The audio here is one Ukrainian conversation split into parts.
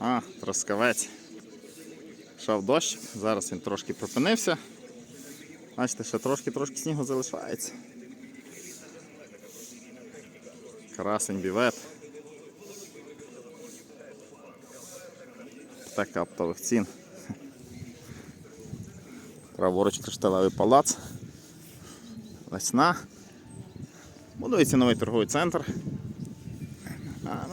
А, трускавець. Шав дощ, зараз він трошки припинився. Бачите, ще трошки-трошки снігу залишається. Красень бівет. Така оптових цін. Праворуч кришталевий палац. Весна. Будується новий торговий центр.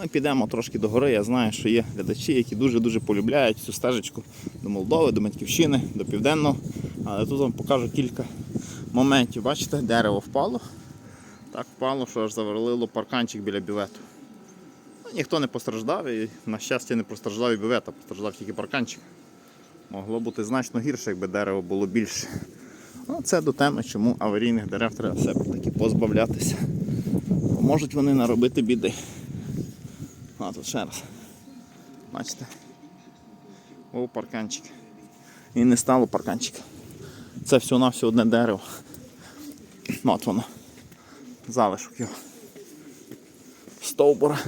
Ми підемо трошки до гори. Я знаю, що є глядачі, які дуже-дуже полюбляють цю стежечку до Молдови, до Батьківщини, до Південного. Але тут вам покажу кілька моментів. Бачите, дерево впало. Так впало, що аж завалило парканчик біля бювету. Ну, ніхто не постраждав і, на щастя, не постраждав і бювет, а постраждав тільки парканчик. Могло бути значно гірше, якби дерево було більше. Ну, це до теми, чому аварійних дерев треба все-таки позбавлятися. Можуть вони наробити біди. А, тут ще раз. Бачите? О, парканчик. І не стало парканчика. Це все одне дерево. От воно. Залишок його. Стовбура.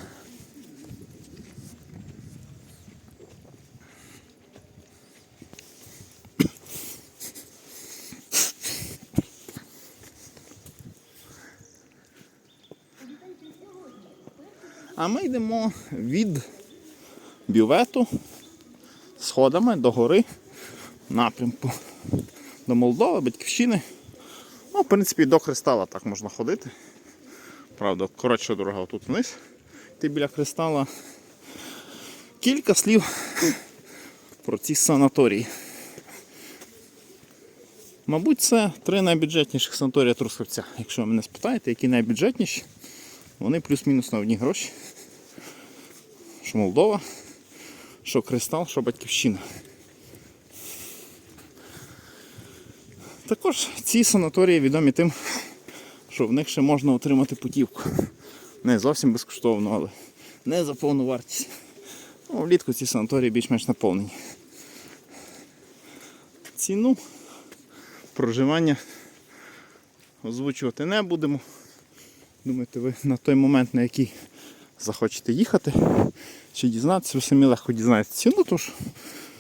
А ми йдемо від бювету сходами до гори напрямку до Молдови, Батьківщини. Ну, в принципі, до кристала так можна ходити. Правда, коротша дорога тут вниз. Ти біля кристала. Кілька слів про ці санаторії. Мабуть, це три найбюджетніших санаторії Трускавця. Якщо ви мене спитаєте, які найбюджетніші, вони плюс-мінус на одні гроші. Що Молдова, що Кристал, що Батьківщина. Також ці санаторії відомі тим, що в них ще можна отримати путівку. Не зовсім безкоштовно, але не за повну вартість. Ну, влітку ці санаторії більш-менш наповнені. Ціну проживання озвучувати не будемо. Думаєте, ви на той момент, на який захочете їхати, чи дізнатися, ви самі легко дізнаєтеся ціну, тож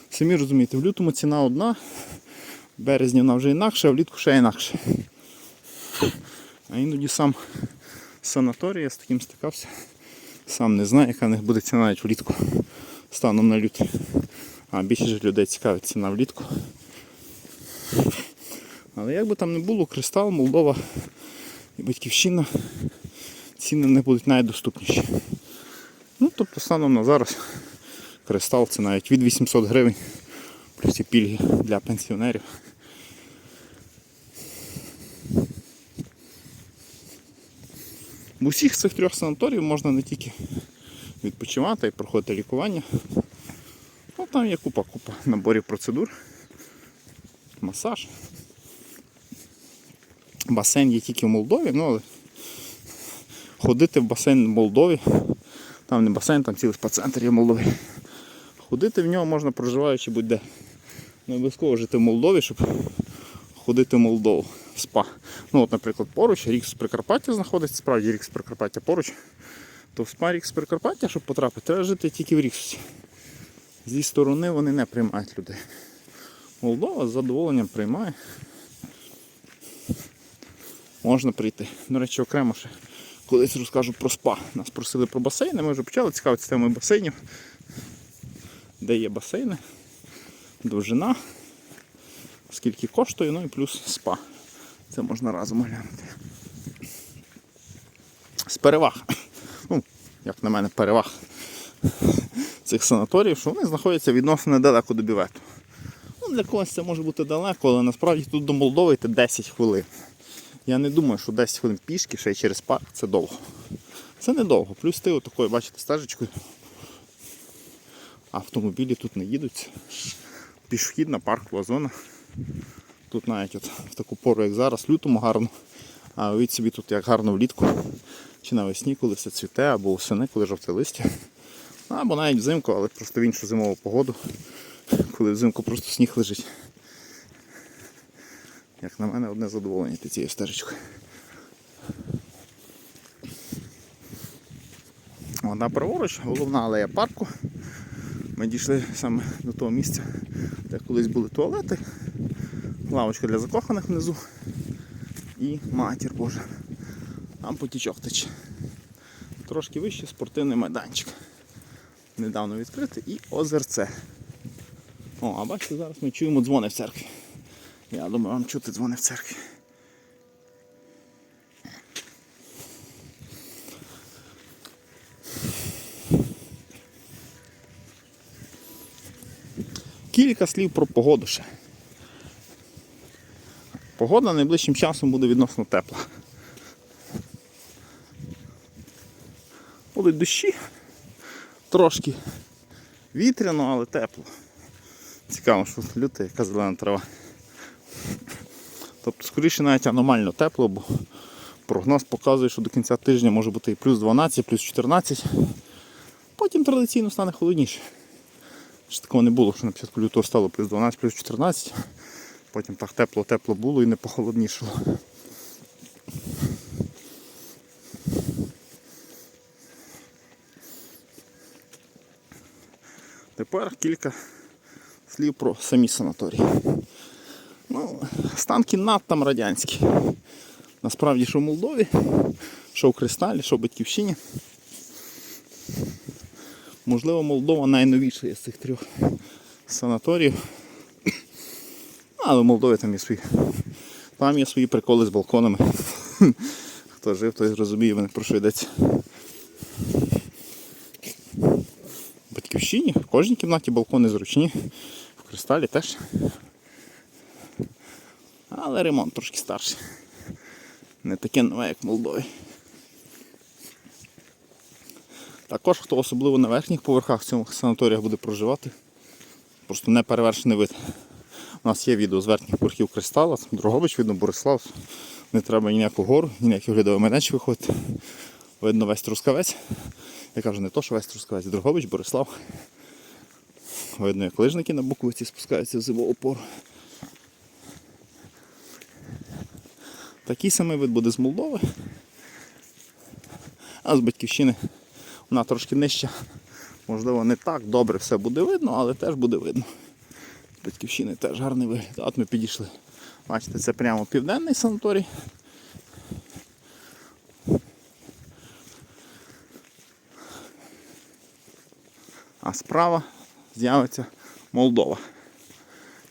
самі розумієте, в лютому ціна одна, в березні вона вже інакша, а влітку ще інакше. А іноді сам санаторій, я з таким стикався, сам не знаю, яка в них буде ціна навіть влітку станом на лютий. А більше ж людей цікавить ціна влітку. Але як би там не було, Кристал, Молдова і Батьківщина ціни не будуть найдоступніші. Ну, тобто станом на зараз кристал це навіть від 800 гривень плюс і пільги для пенсіонерів. В усіх цих трьох санаторіїв можна не тільки відпочивати, й проходити лікування. Ну, там є купа-купа наборів процедур, масаж. Басейн є тільки в Молдові, ну але ходити в басейн в Молдові, там не басейн, там цілий спа-центр є Молдові. Ходити в нього можна проживаючи будь-де. Не обов'язково жити в Молдові, щоб ходити в Молдову. в Спа. Ну от, наприклад, поруч, рік з Прикарпаття знаходиться, справді рік з Прикарпаття поруч. То в спа рік з Прикарпаття, щоб потрапити, треба жити тільки в Ріксусі. Зі сторони вони не приймають людей. Молдова з задоволенням приймає. Можна прийти. До речі, окремо ще колись розкажу про спа. Нас просили про басейни, ми вже почали цікавитися темою басейнів. Де є басейни, довжина, скільки коштує, ну і плюс спа. Це можна разом оглянути. З переваг. Ну, як на мене, переваг цих санаторіїв, що вони знаходяться відносно недалеко до бювету. Ну, Для когось це може бути далеко, але насправді тут до Молдови йти 10 хвилин. Я не думаю, що 10 хвилин пішки ще й через парк це довго. Це недовго. Плюс ти отакою, бачите, стежечкою. Автомобілі тут не їдуть. Пішохідна паркова зона. Тут навіть от в таку пору, як зараз, лютому гарно. А уявіть собі тут як гарно влітку. Чи навесні, коли все цвіте, або восени, коли жовте листя. Або навіть взимку, але просто в іншу зимову погоду, коли взимку просто сніг лежить. Як на мене, одне задоволення йти цією стежечкою. Вона праворуч, головна алея парку. Ми дійшли саме до того місця, де колись були туалети, лавочка для закоханих внизу і матір Божа. Там потічок тече. Трошки вище спортивний майданчик. Недавно відкритий і озерце. О, а бачите, зараз ми чуємо дзвони в церкві. Я думаю, вам чути дзвони в церкві. Кілька слів про погоду ще. Погода найближчим часом буде відносно тепла. Будуть дощі, трошки вітряно, але тепло. Цікаво, що люта, яка зелена трава. Тобто, скоріше навіть аномально тепло, бо прогноз показує, що до кінця тижня може бути і плюс 12, плюс 14. Потім традиційно стане холодніше. Ще такого не було, що на початку лютого стало плюс 12, плюс 14. Потім так тепло-тепло було і не похолоднішало. Тепер кілька слів про самі санаторії. Ну, стан кімнат там радянський. Насправді, що в Молдові, що в Кристалі, що в Батьківщині. Можливо, Молдова найновіша із цих трьох санаторіїв. Але в Молдові там є свої. Там є свої приколи з балконами. Хто жив, той зрозуміє мене про що йдеться. В Батьківщині в кожній кімнаті балкони зручні, в кристалі теж. Але ремонт трошки старший. Не таке нове, як в Молдові. Також, хто особливо на верхніх поверхах в цьому санаторіях буде проживати, просто не перевершений вид. У нас є відео з верхніх поверхів Кристала, Дрогобич, видно, Борислав. Не треба ніяку гору, ніякий оглядовий майданчик виходити. Видно весь трускавець. Я кажу, не то, що весь трускавець, Дрогобич, Борислав. Видно, як лижники на Буковиці спускаються в зимову пору. Такий самий вид буде з Молдови. А з батьківщини вона трошки нижча. Можливо, не так добре все буде видно, але теж буде видно. З батьківщини теж гарний вигляд. От ми підійшли. Бачите, це прямо південний санаторій. А справа з'явиться Молдова.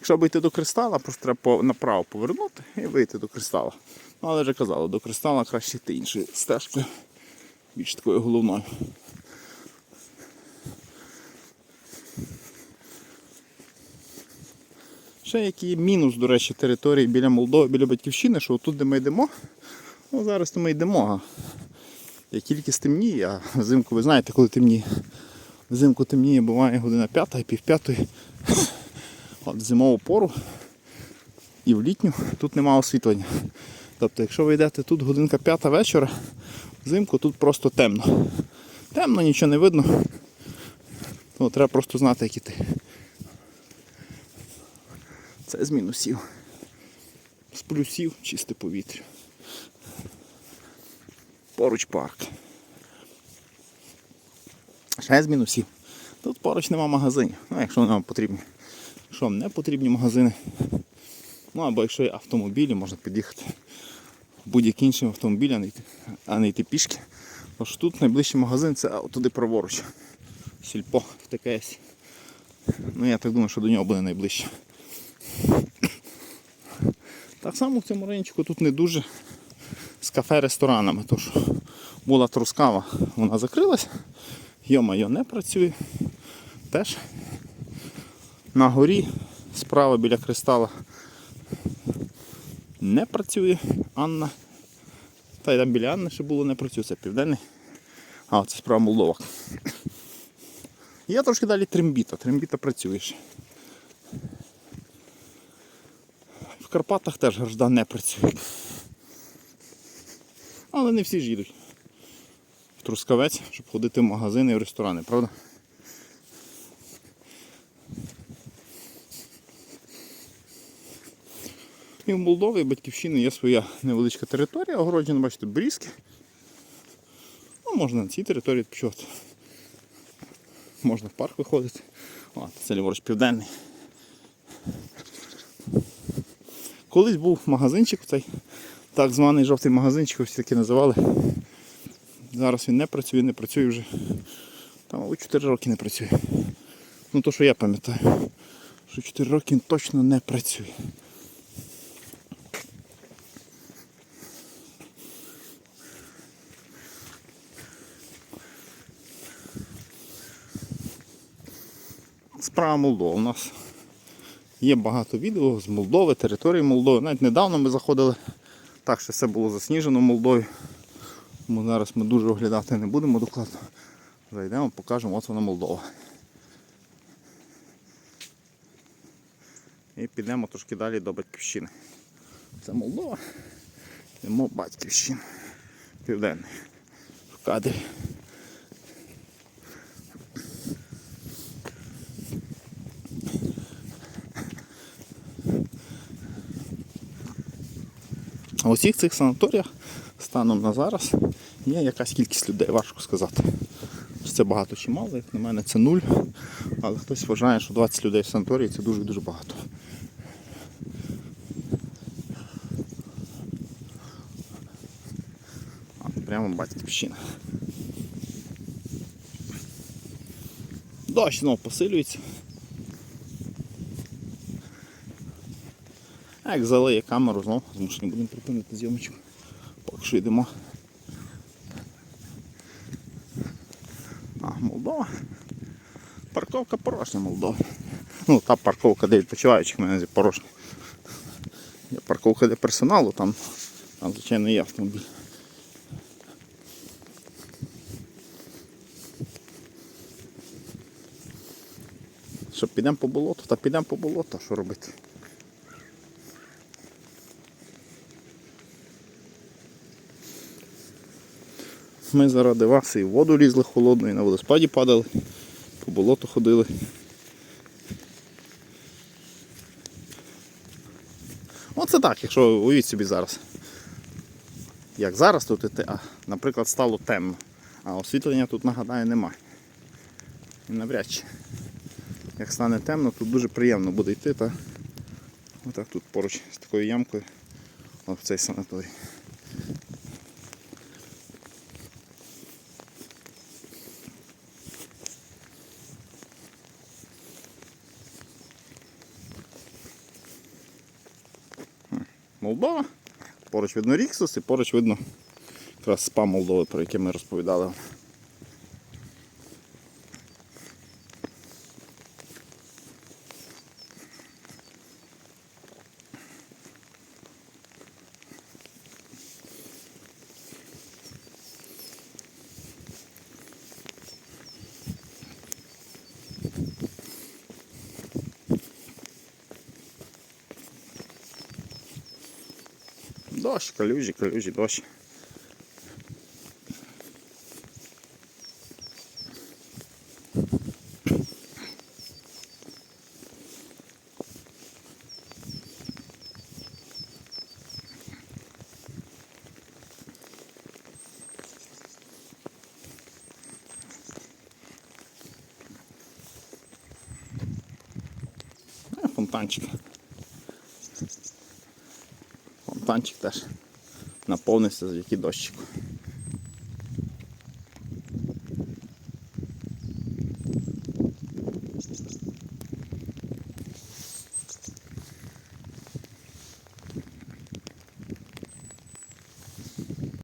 Якщо б йти до кристала, просто треба направо повернути і вийти до кристала. Ну, але вже казали, до кристала краще йти іншою стежкою, більш такою головною. Ще який мінус, до речі, території біля Молдови, біля Батьківщини, що тут, де ми йдемо, ну зараз то ми йдемо. А як тільки стемніє, а взимку ви знаєте, коли темніє. Взимку темніє, буває година п'ята і пів п'ятої. От зимову пору і в літню тут немає освітлення. Тобто, якщо ви йдете тут годинка п'ята вечора, взимку тут просто темно. Темно, нічого не видно. То треба просто знати, як іти. Це з мінусів. З плюсів чисте повітря. Поруч парк. Ще з мінусів. Тут поруч нема магазинів. Ну, якщо нам потрібні. Якщо вам не потрібні магазини. Ну або якщо є автомобілі, можна під'їхати в будь-який інший автомобіль, а не йти, пішки. Тож тут найближчий магазин це туди праворуч. Сільпо в ТКС. Ну я так думаю, що до нього буде найближче. Так само в цьому райончику тут не дуже з кафе-ресторанами. Тож була трускава, вона закрилась. Йо-майо не працює. Теж на горі справа біля кристала не працює Анна. Та й там біля Анни ще було не працює, це південний. А, це справа Молдова. Є трошки далі трембіта. Трембіта працює ще. В Карпатах теж гаржда не працює. Але не всі ж їдуть в Трускавець, щоб ходити в магазини і в ресторани, правда? І в Молдові батьківщини є своя невеличка територія, огороджена, бачите, брізки. Ну, можна на цій території відпочивати. можна в парк виходити. О, це ліворуч південний. Колись був магазинчик, цей так званий жовтий магазинчик, всі таки називали. Зараз він не працює, не працює вже. Там, мабуть, 4 роки не працює. Ну то, що я пам'ятаю, що 4 роки він точно не працює. Справа Молдова. У нас є багато відео з Молдови, території Молдови. Навіть недавно ми заходили, так що все було засніжено в Молдові. Тому зараз ми дуже оглядати не будемо докладно. Зайдемо, покажемо, от вона Молдова. І підемо трошки далі до Батьківщини. Це Молдова. Йдемо Батьківщина. Південний. В кадрі. У всіх цих санаторіях станом на зараз є якась кількість людей, важко сказати. Це багато чи мало, як на мене це нуль. Але хтось вважає, що 20 людей в санаторії це дуже-дуже багато. А, прямо батьківщина. Дощ знову посилюється. Як залиє камеру, знову змушені будемо припинити зйомочку. Поки що йдемо. А, Молдова. Парковка порожня Молдова. Ну, та парковка, де відпочиваючих в мене порожня. Є парковка для персоналу, там, там звичайно, є автомобіль. Що, підемо по болоту? Та підемо по болоту, що робити? Ми заради вас і в воду лізли холодну, і на водоспаді падали, по болоту ходили. Оце так, якщо уявіть собі зараз. Як зараз тут іти, а наприклад, стало темно. А освітлення тут, нагадаю, немає. І навряд чи. Як стане темно, тут дуже приємно буде йти, та отак тут поруч з такою ямкою от в цей санаторій. Молдова. Поруч видно Ріксус і поруч видно якраз спа Молдови, про яке ми розповідали. Дощ, калюжі, калюжі, дощ. Фонтанчик. Фонтанчик теж наповнився завдяки дощику.